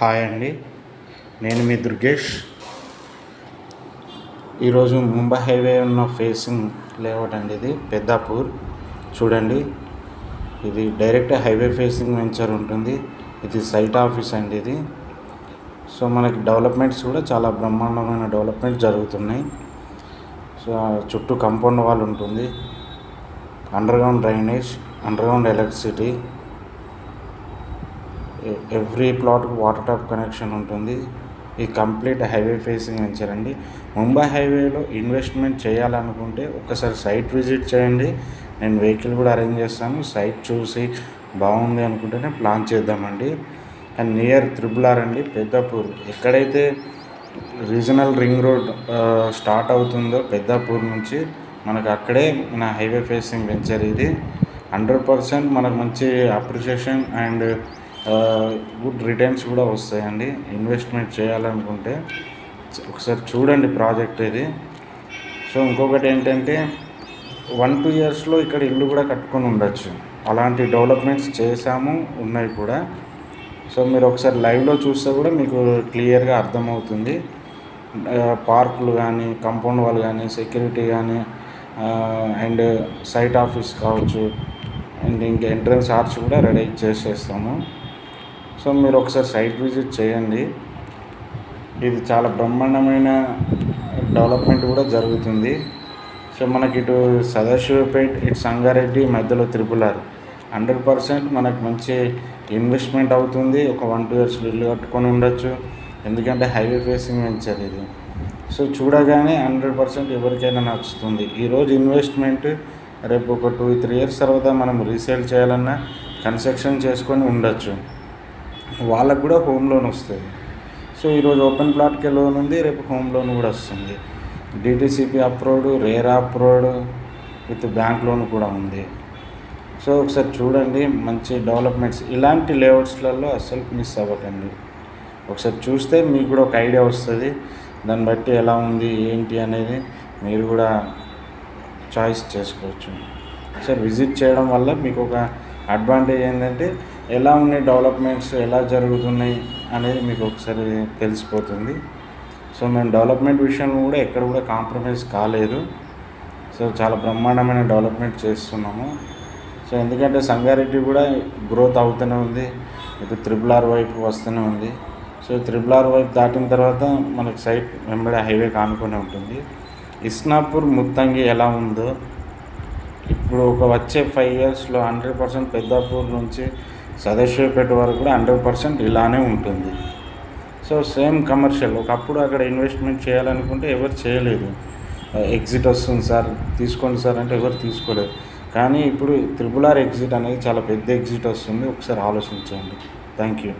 Hi అండి. నేను మీ దుర్గేష్. ఈరోజు ముంబై హైవే ఉన్న ఫేసింగ్ లేఅవుట్ అండి ఇది పెద్దాపూర్. చూడండి ఇది డైరెక్ట్ హైవే ఫేసింగ్ వెంచర్ ఉంటుంది. ఇది సైట్ ఆఫీస్ అండి ఇది. సో మనకి డెవలప్మెంట్స్ కూడా చాలా బ్రహ్మాండమైన డెవలప్మెంట్ జరుగుతున్నాయి. సో చుట్టూ కంపౌండ్ వాల్ ఉంటుంది. Underground drainage underground electricity every ప్లాట్కి water tap connection ఉంటుంది. ఈ కంప్లీట్ హైవే ఫేసింగ్ వెంచర్ అండి. ముంబై హైవేలో ఇన్వెస్ట్మెంట్ చేయాలనుకుంటే ఒకసారి సైట్ విజిట్ చేయండి. నేను వెహికల్ కూడా అరేంజ్ చేస్తాను. సైట్ చూసి బాగుంది అనుకుంటేనే ప్లాన్ చేద్దామండి. అండ్ నియర్ త్రిబుల్ ఆర్ అండి పెద్దాపూర్. ఎక్కడైతే రీజనల్ రింగ్ రోడ్ స్టార్ట్ అవుతుందో పెద్దాపూర్ నుంచి మనకు అక్కడే మన హైవే ఫేసింగ్ వెంచర్ ఇది. హండ్రెడ్ పర్సెంట్ మనకు మంచి అప్రిషియేషన్ అండ్ గుడ్ రిటర్న్స్ కూడా వస్తాయండి. ఇన్వెస్ట్మెంట్ చేయాలనుకుంటే ఒకసారి చూడండి ప్రాజెక్ట్ ఇది. సో ఇంకొకటి ఏంటంటే వన్ టూ ఇయర్స్లో ఇక్కడ ఇల్లు కూడా కట్టుకొని ఉండొచ్చు. అలాంటి డెవలప్మెంట్స్ చేశాము ఉన్నాయి కూడా. సో మీరు ఒకసారి లైవ్లో చూస్తే కూడా మీకు క్లియర్గా అర్థమవుతుంది. పార్కులు కానీ కంపౌండ్ వాల్ కానీ సెక్యూరిటీ కానీ అండ్ సైట్ ఆఫీస్ కావచ్చు అండ్ ఇంకా ఎంట్రన్స్ ఆర్చ్ కూడా రెడీ చేసేస్తాము. సో మీరు ఒకసారి సైట్ విజిట్ చేయండి. ఇది చాలా బ్రహ్మాండమైన డెవలప్మెంట్ కూడా జరుగుతుంది. సో మనకి ఇటు సదాశివపేట్ ఇటు సంగారెడ్డి మధ్యలో త్రిపులార్ హండ్రెడ్ పర్సెంట్ మనకు మంచి ఇన్వెస్ట్మెంట్ అవుతుంది. ఒక వన్ టూ ఇయర్స్ ఇల్లు కట్టుకొని ఉండొచ్చు. ఎందుకంటే హైవే ఫేసింగ్ వెంచర్ ఇది. సో చూడగానే హండ్రెడ్ పర్సెంట్ ఎవరికైనా నచ్చుతుంది. ఈరోజు ఇన్వెస్ట్మెంట్ రేపు ఒక టూ త్రీ ఇయర్స్ తర్వాత మనం రీసేల్ చేయాలన్నా కన్స్ట్రక్షన్ చేసుకొని ఉండొచ్చు. వాళ్ళకు కూడా హోమ్ లోన్ వస్తుంది. సో ఈరోజు ఓపెన్ ప్లాట్కి లోన్ ఉంది రేపు హోమ్ లోన్ కూడా వస్తుంది. DTCP approved RERA approved with bank loan కూడా ఉంది. సో ఒకసారి చూడండి మంచి డెవలప్మెంట్స్ ఇలాంటి లేఅవుట్స్లలో అస్సలు మిస్ అవ్వకండి. ఒకసారి చూస్తే మీకు కూడా ఒక ఐడియా వస్తుంది దాన్ని బట్టి ఎలా ఉంది ఏంటి అనేది మీరు కూడా చాయిస్ చేసుకోవచ్చు. సార్ విజిట్ చేయడం వల్ల మీకు ఒక అడ్వాంటేజ్ ఏంటంటే ఎలా ఉన్నాయి డెవలప్మెంట్స్ ఎలా జరుగుతున్నాయి అనేది మీకు ఒకసారి తెలిసిపోతుంది. సో మేము డెవలప్మెంట్ విషయంలో కూడా ఎక్కడ కూడా కాంప్రమైజ్ కాలేదు. సో చాలా బ్రహ్మాండమైన డెవలప్మెంట్ చేస్తున్నాము. సో ఎందుకంటే సంగారెడ్డి కూడా గ్రోత్ అవుతూనే ఉంది. ఇటు త్రిబుల్ ఆర్ వైపు వస్తూనే ఉంది. సో త్రిబుల్ ఆర్ వైపు దాటిన తర్వాత మనకి సైట్ వెంబడి హైవే కానుకొని ఉంటుంది. ఇస్నాపూర్ ముత్తంగి ఎలా ఉందో ఇప్పుడు ఒక వచ్చే ఫైవ్ ఇయర్స్లో హండ్రెడ్ పర్సెంట్ పెద్దాపూర్ నుంచి సదాశివపేట వరకు కూడా హండ్రెడ్ పర్సెంట్ ఇలానే ఉంటుంది. So same commercial. ఒకప్పుడు అక్కడ ఇన్వెస్ట్మెంట్ చేయాలనుకుంటే ఎవరు చేయలేదు. ఎగ్జిట్ వస్తుంది సార్ తీసుకోండి సార్ అంటే ఎవరు తీసుకోలేదు. కానీ ఇప్పుడు త్రిపుల్ ఆర్ ఎగ్జిట్ అనేది చాలా పెద్ద ఎగ్జిట్ వస్తుంది. ఒకసారి ఆలోచించండి. Thank you.